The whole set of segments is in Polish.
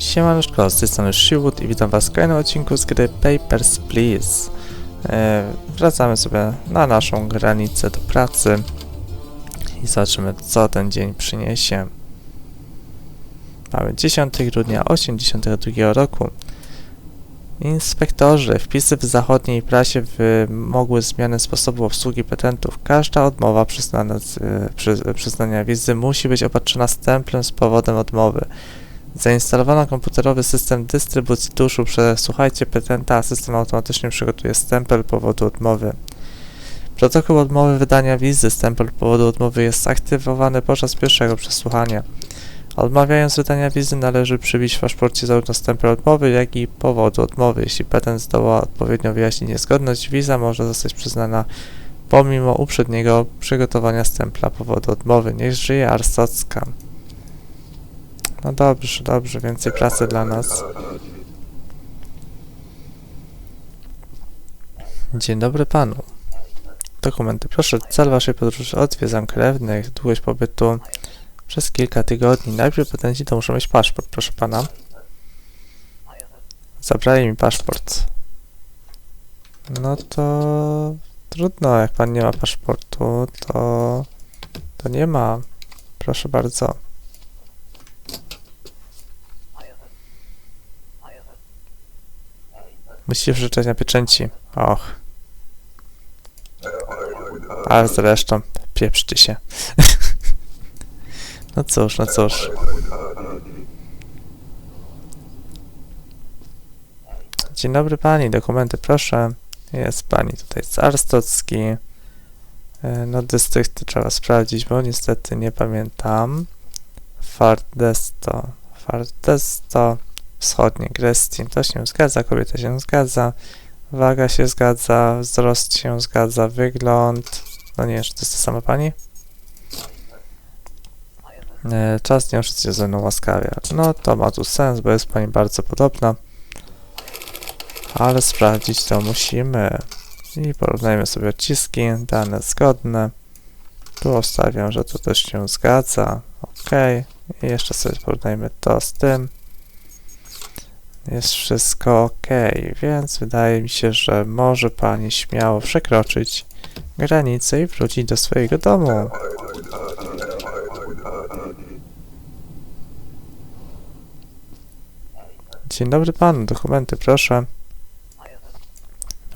Siemaneczko, z tej strony Shiwood i witam was w kolejnym odcinku z gry Papers, Please. E, wracamy sobie na naszą granicę do pracy i zobaczymy co ten dzień przyniesie. Mamy 10 grudnia 82 roku. Inspektorzy, wpisy w zachodniej prasie wymogły zmiany sposobu obsługi patentów. Każda odmowa przyznana e, przy, przyznania wizy musi być opatrzona stemplem z powodem odmowy. Zainstalowano komputerowy system dystrybucji tuszu. Przesłuchajcie petenta, a system automatycznie przygotuje stempel powodu odmowy. Protokół odmowy wydania wizy. Stempel powodu odmowy jest aktywowany podczas pierwszego przesłuchania. Odmawiając wydania wizy należy przybić w paszporcie zarówno stempel odmowy, jak i powodu odmowy. Jeśli petent zdoła odpowiednio wyjaśnić niezgodność, wiza może zostać przyznana pomimo uprzedniego przygotowania stempla powodu odmowy. Niech żyje Arstocka. No dobrze, dobrze, więcej pracy dla nas. Dzień dobry panu. Dokumenty. Proszę, cel waszej podróży. Odwiedzam krewnych, długość pobytu przez kilka tygodni. Najpierw petenci to muszą mieć paszport, proszę pana. Zabrali mi paszport. No to trudno, jak pan nie ma paszportu, to to nie ma. Proszę bardzo. Musicie przeczytać na pieczęci. Och. Ale zresztą, pieprzcie się. no cóż, no cóż. Dzień dobry pani, dokumenty proszę. Jest pani tutaj z Arstocki. E, No dystrykty trzeba sprawdzić, bo niestety nie pamiętam. Fardesto. Fardesto. Wschodnie Grestin. To się zgadza, kobieta się zgadza. Waga się zgadza, wzrost się zgadza, wygląd. No nie czy to jest ta sama pani? E, czas nie się ze mną łaskawia. No to ma tu sens, bo jest pani bardzo podobna. Ale sprawdzić to musimy. I porównajmy sobie odciski, dane zgodne. Tu ustawiam, że to też się zgadza. OK. I jeszcze sobie porównajmy to z tym. Jest wszystko ok, więc wydaje mi się, że może pani śmiało przekroczyć granicę i wrócić do swojego domu. Dzień dobry panu, dokumenty proszę.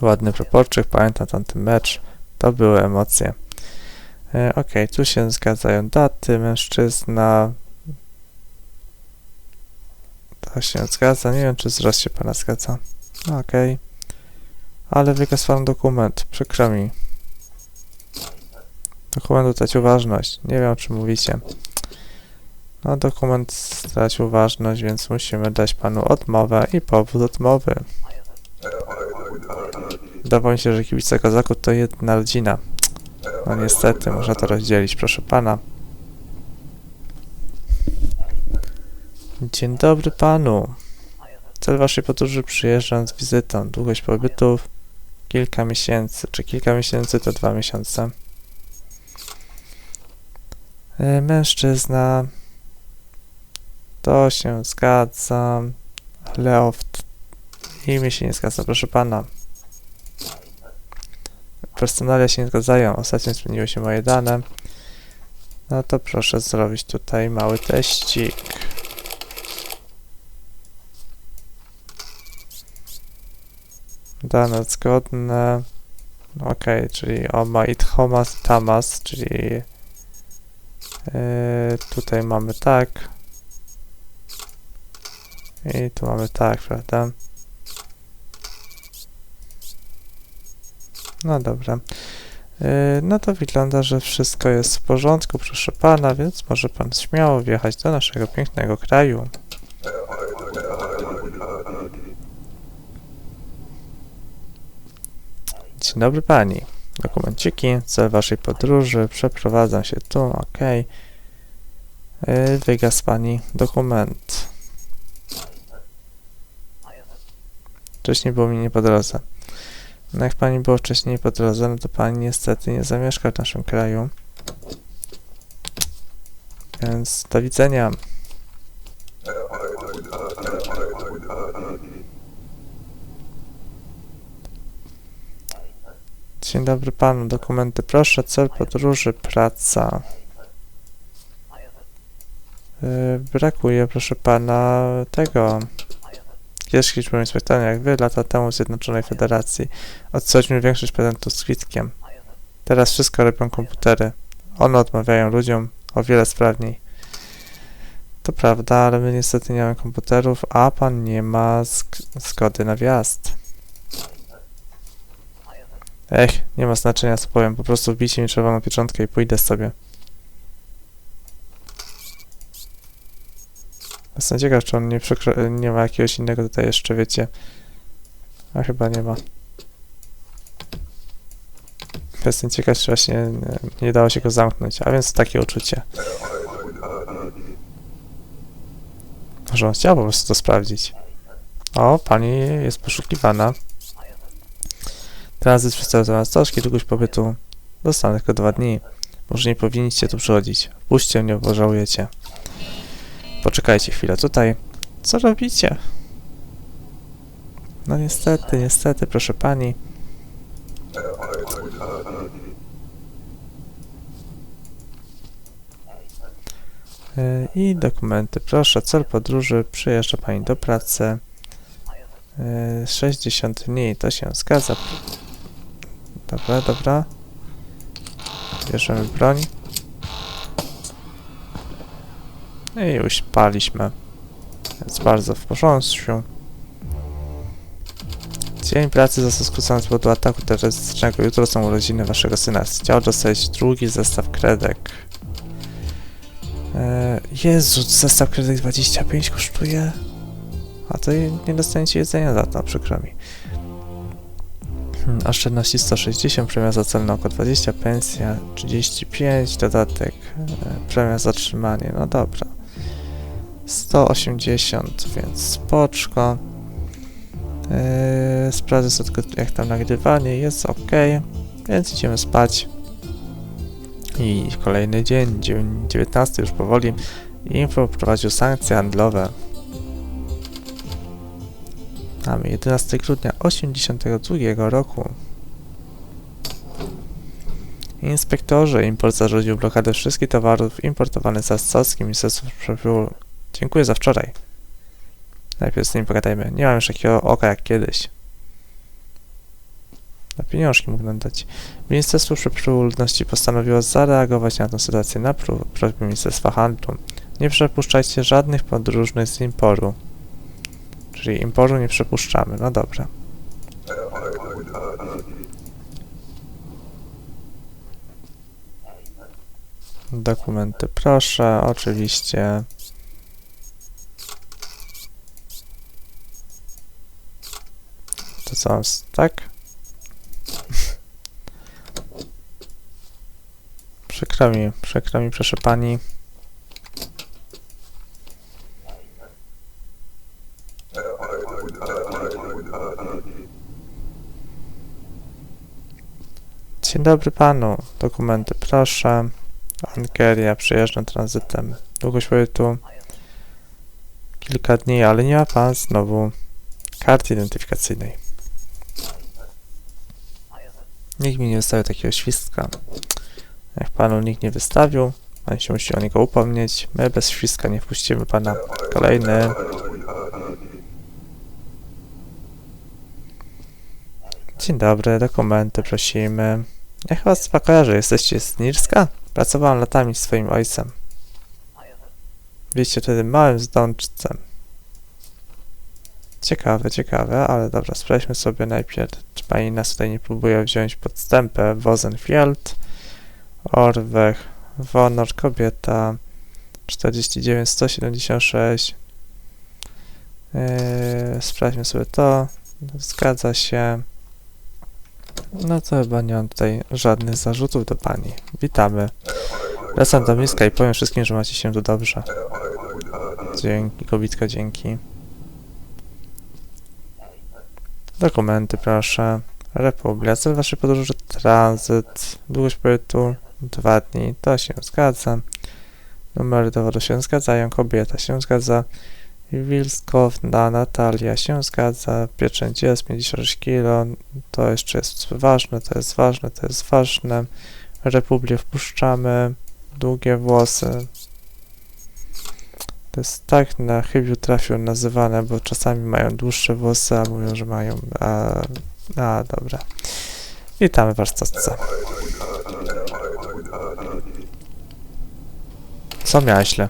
Ładny proporczyk, pamiętam tamten mecz, to były emocje. E, ok, tu się zgadzają daty, mężczyzna, to się zgadza. Nie wiem, czy wzrost się pana zgadza. Okej. Ale wykaz pan dokument. Przykro mi. Dokument dać uważność. Nie wiem, o czym mówicie. No, dokument strać uważność, więc musimy dać panu odmowę i powód odmowy. Wydawało mi się, że kibice kozaków to jedna rodzina. No niestety, można to rozdzielić, proszę pana. Dzień dobry panu. Cel waszej podróży przyjeżdżam z wizytą. Długość pobytu kilka miesięcy. Czy kilka miesięcy to dwa miesiące? E, Mężczyzna. To się zgadza. Leoft. Imię się nie zgadza, proszę pana. Personalia się nie zgadzają. Ostatnio zmieniły się moje dane. No to proszę zrobić tutaj mały teścik. Dane zgodne. Ok, czyli oma it homas tamas, czyli yy, tutaj mamy tak. I tu mamy tak, prawda? No dobra. Yy, no to wygląda, że wszystko jest w porządku, proszę pana, więc może pan śmiało wjechać do naszego pięknego kraju. Dzień dobry pani. Dokumenciki, cel waszej podróży, przeprowadzam się tu, ok. Wygasł pani dokument. Wcześniej było mi nie po drodze. No jak pani było wcześniej po drodze, no to pani niestety nie zamieszka w naszym kraju. Więc do widzenia. Dzień dobry panu, dokumenty proszę, cel podróży, praca. Yy, brakuje, proszę pana, tego. Kiedyś byłem inspektorem jak wy, lata temu w Zjednoczonej Federacji. Odsłaliśmy większość prezentów z kwitkiem. Teraz wszystko robią komputery. One odmawiają ludziom o wiele sprawniej. To prawda, ale my niestety nie mamy komputerów, a pan nie ma zgody na wjazd. Ech, nie ma znaczenia co powiem, po prostu wbijcie mi czerwoną pieczątkę i pójdę sobie. Jestem ciekaw, czy on nie, nie ma jakiegoś innego tutaj jeszcze, wiecie. A chyba nie ma. Jestem ciekaw, czy właśnie nie, nie dało się go zamknąć, a więc takie uczucie. Może on chciał po prostu to sprawdzić. O, pani jest poszukiwana. Tranzyt przedstawia zamiast troszki długość pobytu. Dostanę tylko dwa dni. Może nie powinniście tu przychodzić. Wpuśćcie mnie, bo żałujecie. Poczekajcie chwilę tutaj. Co robicie? No niestety, niestety, proszę pani. Yy, I dokumenty. Proszę, cel podróży. Przyjeżdża pani do pracy. Yy, 60 dni, to się zgadza. Dobra, dobra. Bierzemy broń. I już paliśmy. Jest bardzo w porządku. Dzień pracy został skrócony z powodu ataku terrorystycznego. Jutro są urodziny waszego syna. Chciał dostać drugi zestaw kredek. Eee, Jezu, zestaw kredek 25 kosztuje? A to nie dostaniecie jedzenia za to, przykro mi. Hmm, oszczędności 160, premia za celne oko 20, pensja 35, dodatek, e, premia za trzymanie, no dobra. 180, więc spoczko. Yy, sprawdzę sobie jak tam nagrywanie, jest ok, więc idziemy spać. I kolejny dzień, dzień 19 już powoli. Info wprowadził sankcje handlowe. Mamy 11 grudnia 82 roku. Inspektorze, import zarządził blokadę wszystkich towarów importowanych z Assockim Ministerstwem Przepływu. Dziękuję za wczoraj. Najpierw z nim pogadajmy. Nie mam już takiego oka jak kiedyś. Na pieniążki mógł dać. Ministerstwo Przepływu Ludności postanowiło zareagować na tę sytuację na prośbę Ministerstwa Handlu. Nie przepuszczajcie żadnych podróżnych z imporu. Czyli importu nie przepuszczamy. No dobra. Dokumenty proszę, oczywiście. To co, tak? Przykro mi, przykro mi, proszę pani. Dzień dobry panu. Dokumenty proszę. Angeria, przyjeżdżam tranzytem. Długość pobytu kilka dni, ale nie ma pan znowu karty identyfikacyjnej. Nikt mi nie wystawił takiego świstka. Jak panu nikt nie wystawił, pan się musi o niego upomnieć. My bez świstka nie wpuścimy pana. Kolejny. Dzień dobry, dokumenty prosimy. Ja chyba z kojarzę, jesteście z Nirska? Pracowałem latami z swoim ojcem. Byliście wtedy małym zdączcem. Ciekawe, ciekawe, ale dobra, sprawdźmy sobie najpierw, czy pani nas tutaj nie próbuje wziąć pod stępę. Wozenfield, Orwech, Wonor, kobieta, 49, 176. Yy, sprawdźmy sobie to. Zgadza się. No to chyba nie mam tutaj żadnych zarzutów do pani. Witamy. Wracam do miska i powiem wszystkim, że macie się tu dobrze. Dzięki, kobitka, dzięki. Dokumenty, proszę. Republika. Cel waszej podróży tranzyt. Długość pobytu dwa dni. To się zgadza. Numery dowodu się zgadzają. Kobieta się zgadza. Wilskowna Natalia się zgadza. Pieczęć jest 56 kg. To jeszcze jest ważne, to jest ważne, to jest ważne. Republię wpuszczamy. Długie włosy. To jest tak na chybiu trafił nazywane, bo czasami mają dłuższe włosy, a mówią, że mają. A, a dobra. Witamy warsztatce. Co miałeś źle?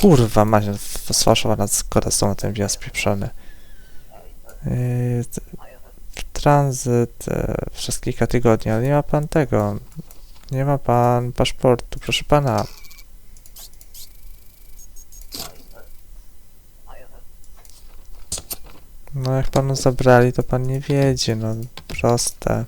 Kurwa, macie sfałszowana zgoda na ten wjazd pieprzony. Yy, tranzyt e, przez kilka tygodni, ale nie ma pan tego. Nie ma pan paszportu, proszę pana. No jak panu zabrali, to pan nie wiedzie, no proste.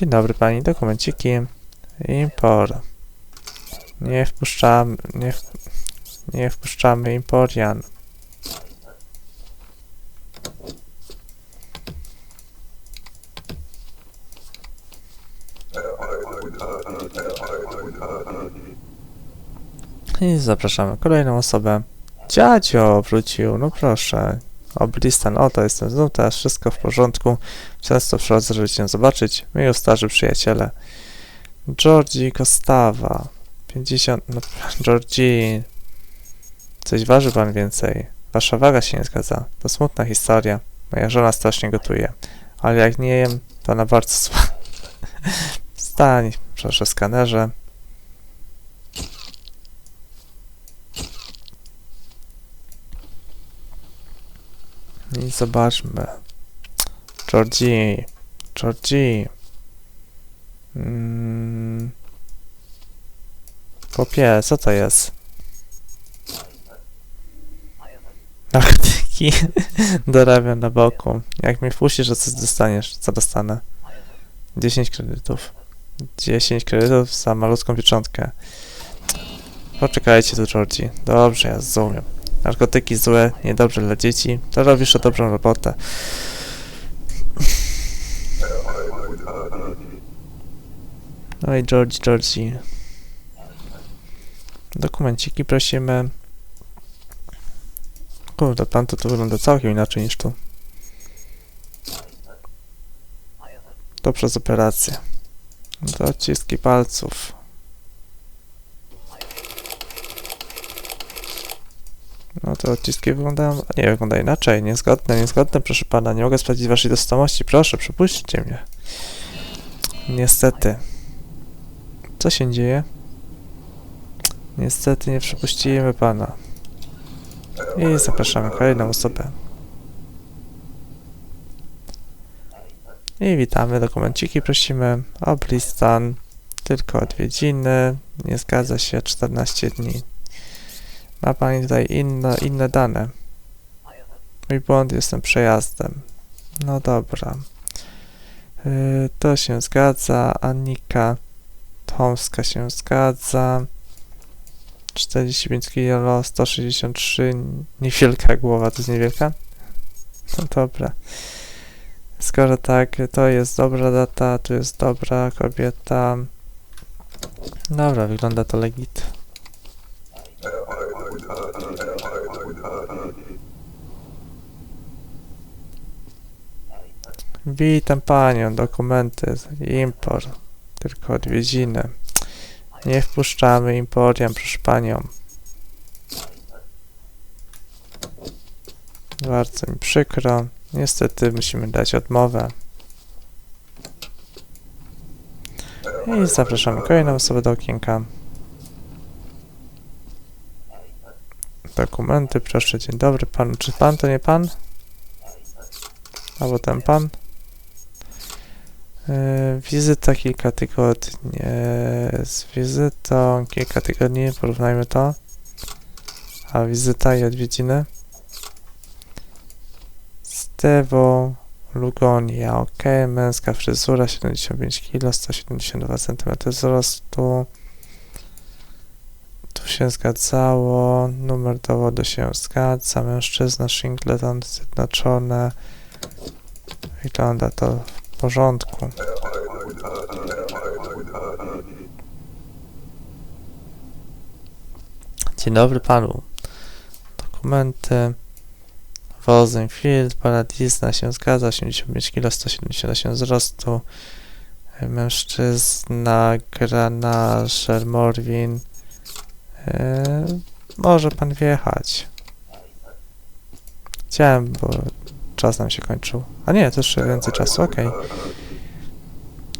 Dzień dobry pani, dokumenciki. Impor. Nie wpuszczamy, nie, w, nie wpuszczamy Imporian. I zapraszamy kolejną osobę. Dziadzio wrócił, no proszę. Oblistan, oto jestem znów, teraz wszystko w porządku. Często przychodzę, żeby cię zobaczyć. Już starzy przyjaciele. Georgi Kostawa. 50. No, Georgi. Coś waży pan więcej. Wasza waga się nie zgadza. To smutna historia. Moja żona strasznie gotuje. Ale jak nie jem, to na bardzo słabo. Wstań, proszę, skanerze. I zobaczmy. Georgie. Georgie. Mm. Popie, co to jest? Narkotyki. Dorabiam na boku. Jak mnie wpuścisz, coś dostaniesz. Co dostanę? 10 kredytów. 10 kredytów za malutką pieczątkę. Poczekajcie tu, Georgie. Dobrze, ja zrozumiem. Narkotyki złe, niedobre dla dzieci. To robisz o dobrą robotę. No i George, Georgie. Dokumenciki prosimy. Kurde, pan to tu wygląda całkiem inaczej niż tu. To przez operację. To odciski palców. No to odciski wyglądają... Nie, wygląda inaczej. Niezgodne, niezgodne, proszę pana. Nie mogę sprawdzić waszej tożsamości. Proszę, przepuśćcie mnie. Niestety. Co się dzieje? Niestety nie przepuścimy pana. I zapraszamy kolejną osobę. I witamy, dokumenciki prosimy. Oblistan, tylko odwiedziny, nie zgadza się, 14 dni. Ma pani tutaj inne, inne dane. Mój błąd, jestem przejazdem. No dobra. Yy, to się zgadza. Anika Tomska się zgadza. 45 kg, 163. Niewielka głowa, to jest niewielka? No dobra. Skoro tak, to jest dobra data, tu jest dobra kobieta. Dobra, wygląda to legit. Witam panią, dokumenty, import, tylko odwiedziny. Nie wpuszczamy Imporium, proszę panią. Bardzo mi przykro. Niestety musimy dać odmowę. I zapraszamy kolejną osobę do okienka. Dokumenty, proszę, dzień dobry panu. Czy pan to nie pan? Albo ten pan? Yy, wizyta kilka tygodni. Yy, z wizytą kilka tygodni, porównajmy to. A wizyta i odwiedziny? Stewo, Lugonia, ok, męska fryzura, 75 kg, 172 cm wzrostu. Się zgadzało, numer dowodu się zgadza, mężczyzna, Shingleton, zjednoczone. Wygląda to w porządku. Dzień dobry panu. Dokumenty. Rosenfield, Paradisna się zgadza, 85 kg, 178 wzrostu. Mężczyzna, Granażer, Morwin. E, może pan wjechać. Chciałem, bo czas nam się kończył. A nie, to jeszcze więcej czasu, okej.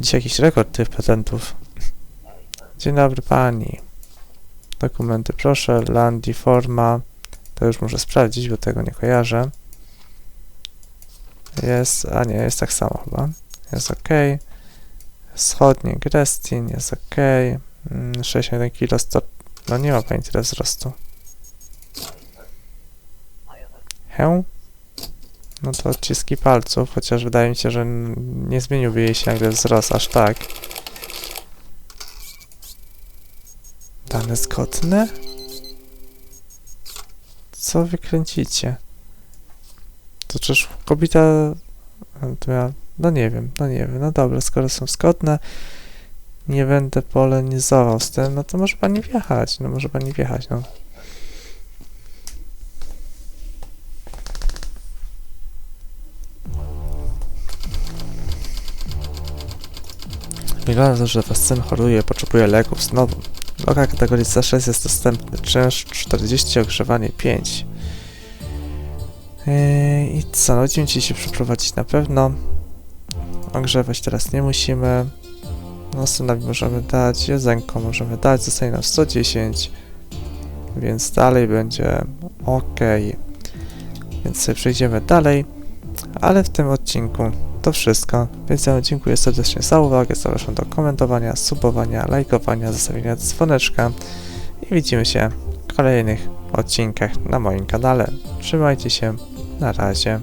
Dziś jakiś rekord tych patentów. Dzień dobry pani. Dokumenty proszę, Landi, forma. To już muszę sprawdzić, bo tego nie kojarzę. Jest, a nie, jest tak samo chyba. Jest ok. Wschodnie Grestin, jest ok. Mm, 61 kg, 100... No nie ma pani tyle wzrostu. Heł? No to odciski palców, chociaż wydaje mi się, że nie zmieniłby jej się nagle wzrost aż tak. Dane zgodne? Co wy kręcicie? To czyż kobieta... ja... No nie wiem, no nie wiem. No dobra, skoro są zgodne, nie będę polemizował z tym, no to może pani wjechać, no może pani wjechać, no. Wygląda to, że wasz syn choruje, potrzebuje leków znowu. Loka kategorii C6 jest dostępny. Czynsz 40, ogrzewanie 5. Yy, I co, no ci się przeprowadzić na pewno. Ogrzewać teraz nie musimy. No synowi możemy dać, jedzenko możemy dać, zostanie nam 110. Więc dalej będzie ok. Więc sobie przejdziemy dalej. Ale w tym odcinku to wszystko. Więc ja dziękuję serdecznie za uwagę. Zapraszam do komentowania, subowania, lajkowania, zostawienia dzwoneczka. I widzimy się w kolejnych odcinkach na moim kanale. Trzymajcie się. Na razie.